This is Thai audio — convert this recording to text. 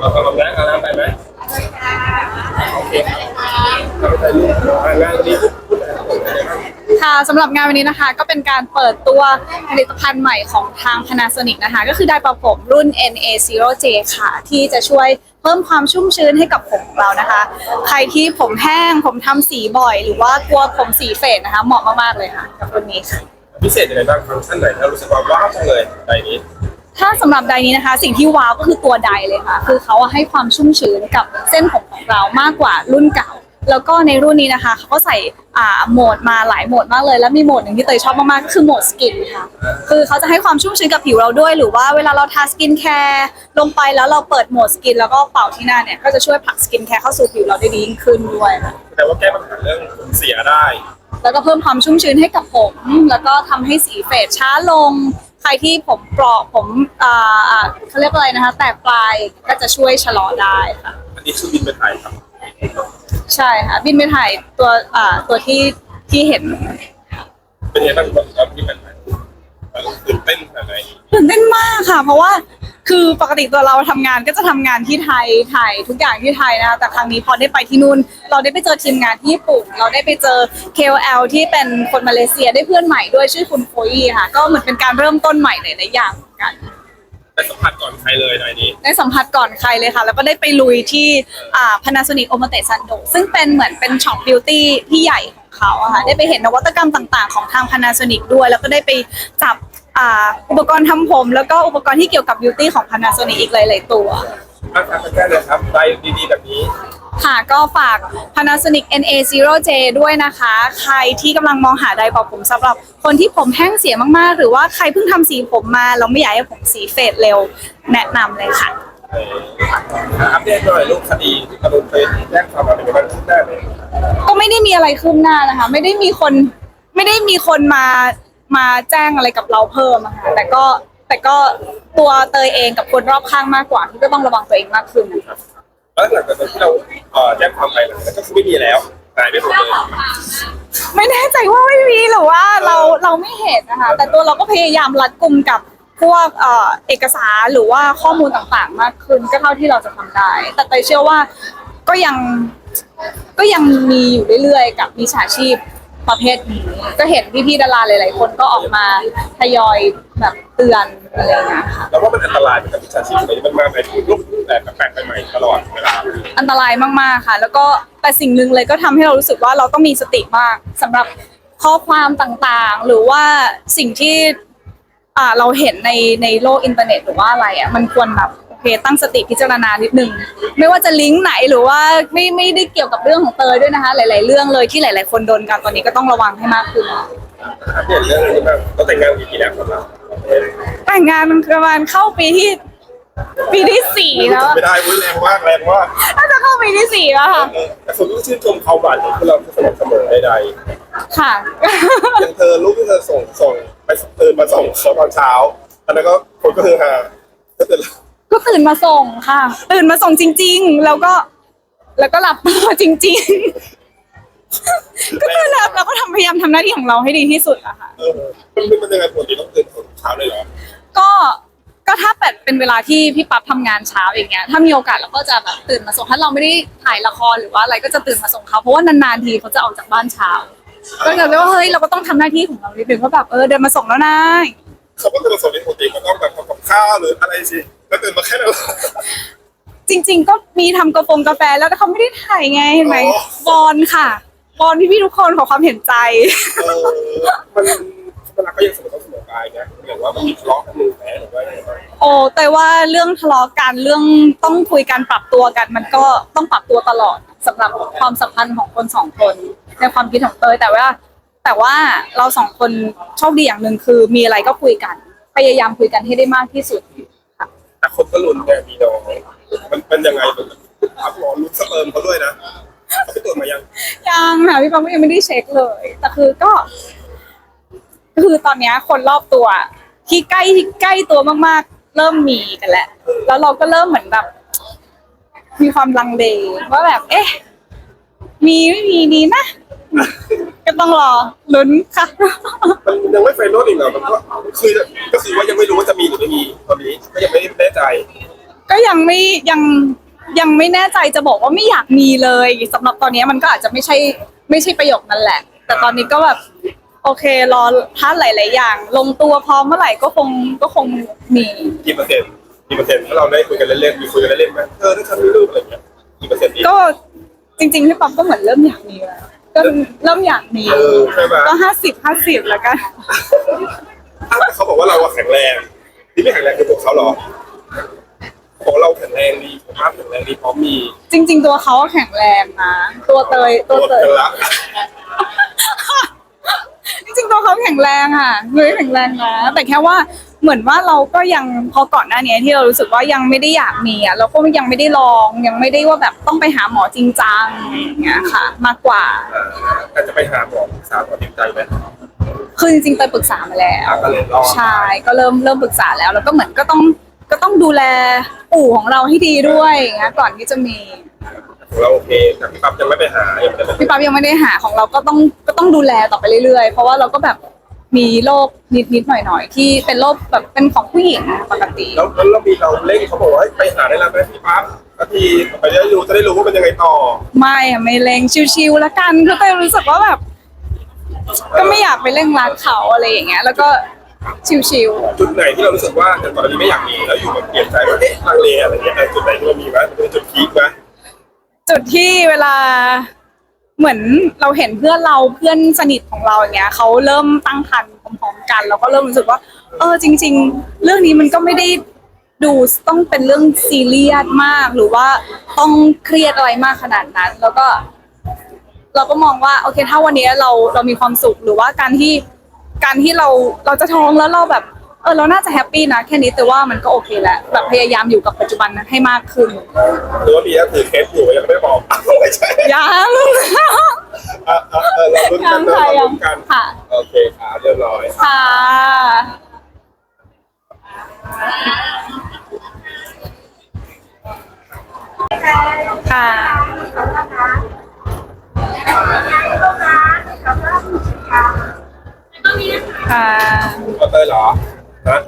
เอาเอาแม่เอาน้ำไปไหมโอเคครับเราไปถ่ายรูปอ่างานวันนี้พูดอะไรบ้างค่ะสำหรับงานวันนี้นะคะก็เป็นการเปิดตัวผลิตภัณฑ์ใหม่ของทาง Panasonic นะคะ ก็คือไดร์ประผมรุ่น NA0J ค่ะ ที่จะช่วยเพิ่มความชุ่มชื้นให้กับผมของเรานะคะ ใครที่ผมแห้งผมทำสีบ่อย หรือว่ากลัวผมสีเฟดนะคะ เหมาะมากๆเลยค่ะกับรุ่นนี้ค่ะ พิเศษยังไงบ้างฟังก์ชันไหนที่เรารู้สึกว่าว้าวจังเลยในนี้ ถ้าสำหรับไดร์นี้นะคะ สิ่งที่ว้าวก็คือตัวไดร์เลยค่ะ คือเขาให้ความชุ่มชื้นกับเส้นผมของเรามากกว่ารุ่นเก่า แล้วก็ในรุ่นนี้นะคะเขาก็ใส่อ่าโหมดมาหลายโหมดมากเลย แล้วมีโหมดหนึ่งที่เตยชอบมากๆก็คือโหมดสกินค่ะ คือเขาจะให้ความชุ่มชื้นกับผิวเราด้วย หรือว่าเวลาเราทาสกินแคร์ลงไปแล้วเราเปิดโหมดสกิน แล้วก็เป่าที่หน้าเนี่ยก็จะช่วยผลักสกินแคร์เข้าสู่ผิวเราได้ดียิ่งขึ้นด้วยค่ะแต่ว่าแก้ปัญหาเรื่องผมเสียได้ แล้วก็เพิ่มความชุ่มชื้นให้กับผม แล้วก็ทำให้สีเฟดช้าลง ใครที่ผมเปราะผมอ่าอ่าเขาเรียกว่าอะไรนะคะ แตกปลายก็จะช่วยชะลอได้ค่ะ อันนี้คือบินไปถ่ายครับใช่ค่ะ บินไปถ่ายตัวอ่าตัวที่ที่เห็น เป็นยังไงบ้างตอนที่มันถ่ายตื่นเต้นขนาดไหน ตื่นเต้นมากค่ะ เพราะว่า คือปกติตัวเราทำงานก็จะทำงานที่ไทยถ่ายทุกอย่างที่ไทยนะคะแต่ครั้งนี้พอได้ไปที่นู่น เราได้ไปเจอทีมงานที่ญี่ปุ่น เราได้ไปเจอ KOL ที่เป็นคนมาเลเซียได้เพื่อนใหม่ด้วยชื่อคุณโฟยี่ค่ะ ก็เหมือนเป็นการเริ่มต้นใหม่หลายๆอย่างเหมือนกัน ได้สัมผัสก่อนใครเลยในนี้ได้สัมผัสก่อนใครเลยค่ะ แล้วก็ได้ไปลุยที่อ่า Panasonic o m a t e Sando ซึ่งเป็นเหมือนเป็นช็อปบิวตี้ที่ใหญ่ของเขาอะค่ะ ได้ไปเห็นนวัตกรรมต่างๆ ของทาง Panasonic ด้วย แล้วก็ได้ไปจับ อ่าอุปกรณ์ทำผมแล้วก็อุปกรณ์ที่เกี่ยวกับบิวตี้ของ Panasonic อีกหลายๆตัวมาทำแก้เลยครับได้ดีๆแบบนี้ ค่ะก็ฝาก Panasonic NA0J ด้วยนะคะ ใครที่กำลังมองหาไดร์เป่าผมสำหรับคนที่ผมแห้งเสียมากๆ หรือว่าใครเพิ่งทำสีผมมาแล้วไม่อยากให้ผมสีเฟดเร็ว แนะนำเลยค่ะ เอ่ออัปเดตหน่อยลูกคดีที่กระโดดไปแจ้งความมาเป็นยังไงบ้างขึ้นหน้าเลยก็ไม่ได้มีอะไรคืบหน้านะคะ ไม่ได้มีคนไม่ได้มีคนมา มาแจ้งอะไรกับเราเพิ่มอะค่ะแต่ก็แต่ก็ตัวเตยเองกับคนรอบข้างมากกว่าที่ก็ต้องระวังตัวเองมากขึ้นนะคะ แล้วหลังจากที่เราเอ่อแจ้งความไปหลังจากนั้นก็คือไม่มีแล้วหายไปหมดเลยไม่แน่ใจว่าไม่มีหรือว่าเราเราไม่เห็นนะคะ แต่ตัวเราก็พยายามรัดกุมกับพวกเอ่อเอกสารหรือว่าข้อมูลต่างๆ มากขึ้นก็เท่าที่เราจะทำได้ แต่เตยเชื่อว่าก็ยังก็ยังมีอยู่เรื่อยๆ กับมิจฉาชีพ ประเภทนี้ก็เห็นพี่ๆดาราหลาย ๆ คนก็ออกมาทยอยแบบเตือนอะไรอย่างเงี้ยค่ะ แล้วว่ามันอันตรายเหมือนกับวิชาชีพอะไรมันมาในรูปแบบแปลกๆใหม่ๆตลอดเวลาอันตรายมากๆค่ะ แล้วก็แต่สิ่งหนึ่งเลยก็ทำให้เรารู้สึกว่าเราต้องมีสติมากสำหรับข้อความต่างๆ หรือว่าสิ่งที่ อ่าเราเห็นในในโลกอินเทอร์เน็ตหรือว่าอะไรอะมันควรแบบ โอเคตั้งสติพิจารณานิดนึงไม่ว่าจะลิงก์ไหนหรือว่าไม่ไม่ได้เกี่ยวกับเรื่องของเตยด้วยนะคะ หลาย ๆ เรื่องเลยที่หลาย ๆ คนโดนกันตอนนี้ก็ต้องระวังให้มากขึ้นอัปเดตเรื่องนี้บ้างเราแต่งงานกี่ปีแล้วครับเราแต่งงานมันประมาณเข้าปีที่ปีที่สี่แล้วอะไม่ได้อุ้ยแรงมากแรงมากน่าจะเข้าปีที่สี่แล้วค่ะเออแต่คนก็ชื่นชมเขาหวานของพวกเราที่สม่ำเสมอใดค่ะๆอย่างเธอลูกที่เธอส่งส่งไปตื่นมาส่งเขาตอนเช้าอันนั้นก็คนก็คือฮาก็ตื่น ก็ตื่นมาส่งค่ะ ตื่นมาส่งจริง ๆ แล้วก็ แล้วก็หลับต่อจริง ๆ ก็ตื่นแล้วเราก็ทำพยายามทำหน้าที่ของเราให้ดีที่สุดอะค่ะ เออมันมันมันยังไงปกติต้องตื่นตอนเช้าเลยเหรอก็ก็ถ้าแบบเป็นเวลาที่พี่ปั๊บทำงานเช้าอย่างเงี้ยถ้ามีโอกาสเราก็จะแบบตื่นมาส่งถ้าเราไม่ได้ถ่ายละครหรือว่าอะไรก็จะตื่นมาส่งเขาเพราะว่านานๆทีเขาจะออกจากบ้านเช้า ก็จะเลยว่าเฮ้ยเราก็ต้องทำหน้าที่ของเรานิดนึงว่าแบบเออเดินมาส่งแล้วนะ เขาก็ตื่นมาส่งในปกติก็ต้องแบบทำกับข้าวหรืออะไรสิ แล้วตื่นมาแค่นั้นเหรอ จริง ๆ ก็มีทำกาแฟกาแฟแล้วแต่เขาไม่ได้ถ่ายไงเห็นไหมอ๋อ บอลค่ะบอลพี่ๆทุกคนขอความเห็นใจ เออมันเวลาก็ยังสมต้องเสมอกายนะหรือว่ามันมีทะเลาะกันมือแผลหรือว่าอะไรบ้างโอ้แต่ว่าเรื่องทะเลาะกันเรื่องต้องคุยกันปรับตัวกัน มันก็ต้องปรับตัวตลอดสำหรับความสัมพันธ์ของคนสองคนในความคิดของเตยแต่ว่า แต่ว่าเราสองคนโชคดีอย่างหนึ่งคือมีอะไรก็คุยกัน พยายามคุยกันให้ได้มากที่สุดค่ะ แต่คนก็ลุ้นไงมีน้อง มันมันยังไงมันอัพรอลุ้นสเปิร์มเขาด้วยนะเขาไปตรวจมายังยังค่ะพี่ปังก็ยังไม่ได้เช็คเลย แต่คือก็ คือตอนเนี้ยคนรอบตัว ที่ใกล้ใกล้ตัวมากๆ เริ่มมีกันแล้วแล้วเราก็เริ่มเหมือนแบบ มีความลังเลว่าแบบ เอ๊ะ มีไม่มีดีนะ ก็ต้องรอลุ้นค่ะ มันยังไม่ไฟนอลอีกเหรอมันก็คือก็คือว่ายังไม่รู้ว่าจะมีหรือไม่มี ใจ ก็ยังไม่ยังยังไม่แน่ใจจะบอกว่าไม่อยากมีเลยสำหรับตอนนี้มันก็อาจจะไม่ใช่ไม่ใช่ประโยคนั้นแหละ แต่ตอนนี้ก็แบบโอเครอถ้าหลาย ๆ อย่าง ลงตัวพร้อมเมื่อไหร่ก็คงก็คงมีกี่เปอร์เซ็นต์กี่เปอร์เซ็นต์ถ้าเราได้คุยกันเล่นๆมีคุยกันเล่นๆไหมเออถ้าฉันมีลูกอะไรอย่างเงี้ยกี่เปอร์เซ็นต์ดีก็จริง ๆ พี่ป๊อปก็เหมือนเริ่มอยากมีแล้วก็เริ่มอยากมีเออใช่ไหมก็ห้าสิบห้าสิบแล้วกันอ้าวแต่เขาบอกว่าเราอะแข็งแรงที่ไม่แข็งแรงคือตัวเขาเหรอ ของเราแข็งแรงดีสุขภาพแข็งแรงดีพร้อมมีจริง ๆ ตัวเขาก็แข็งแรงนะ ตัวเตยตัวเตยกันละ จริงๆตัวเขาแข็งแรงค่ะเฮ้ยแข็งแรงนะ แต่แค่ว่าเหมือนว่าเราก็ยังพอก่อนหน้านี้ที่เรารู้สึกว่ายังไม่ได้อยากมีอะเราก็ยังไม่ได้ลองยังไม่ได้ว่าแบบต้องไปหาหมอจริงจังอย่างเงี้ยค่ะ มากกว่าแต่จะไปหาหมอปรึกษาหมอติดใจไหมคือจริงๆไปปรึกษามาแล้ว อะก็เลยรอดใช่ ก็เริ่มเริ่มปรึกษาแล้ว แล้วก็เหมือนก็ต้อง ก็ต้องดูแลอู่ของเราให้ดีด้วยอย่างเงี้ยก่อนที่จะมีของเราโอเคแต่พี่ปั๊บยังไม่ไปหายังไม่ได้ไปพี่ป๊าบยังไม่ได้หาของเราก็ต้องก็ต้องดูแลต่อไปเรื่อยๆ เพราะว่าเราก็แบบมีโรคนิดๆหน่อยๆที่เป็นโรคแบบเป็นของผู้หญิงอะปกติ แล้วแล้วเรามีเราเร่งเขาบอกว่าให้ไปหาได้แล้วไหมพี่ปั๊บก็ทีไปได้รู้จะได้รู้ว่าเป็นยังไงต่อ ไม่อะไม่เร่งชิวๆแล้วกันคือเต้ยรู้สึกว่าแบบ ก็ไม่อยากไปเร่งรัดเขาอะไรอย่างเงี้ย แล้วก็ ชิวจุดไหนที่เรารู้สึกว่าแต่ก่อนอันนี้ไม่อยากมีแล้วอยู่แบบเปลี่ยนใจว่าเอ๊ะลังเลอะไรเงี้ยเออจุดไหนที่เรามีไหมมันเป็นจุดพีคไหมๆจุดที่เวลาเหมือนเราเห็นเพื่อนเราเพื่อนสนิทของเราอย่างเงี้ยเขาเริ่มตั้งครรภ์พร้อมๆกัน เราก็เริ่มรู้สึกว่า เออจริง ๆ เรื่องนี้มันก็ไม่ได้ดูต้องเป็นเรื่องซีเรียสมาก หรือว่าต้องเครียดอะไรมากขนาดนั้น แล้วก็ เราก็มองว่าโอเคถ้าวันนี้เราเรามีความสุขหรือว่าการที่ การที่เราเราจะท้องแล้วเราแบบเออเราน่าจะแฮปปี้นะแค่นี้แต่ว่ามันก็โอเคแล้วแบบพยายามอยู่กับปัจจุบันให้มากขึ้นหรือว่ามีก็คือเคสอยู่ยังไม่ได้บอกอ้าวไม่ใช่ยัง อะอะเออเราลุ้นยักันงเนอะค่ะเรายัลุ้งนกันค่ะ โอเคค่ะเรียบร้อย ค่ะค่ะค่ะคุ ณก็เตยเหรอฮะ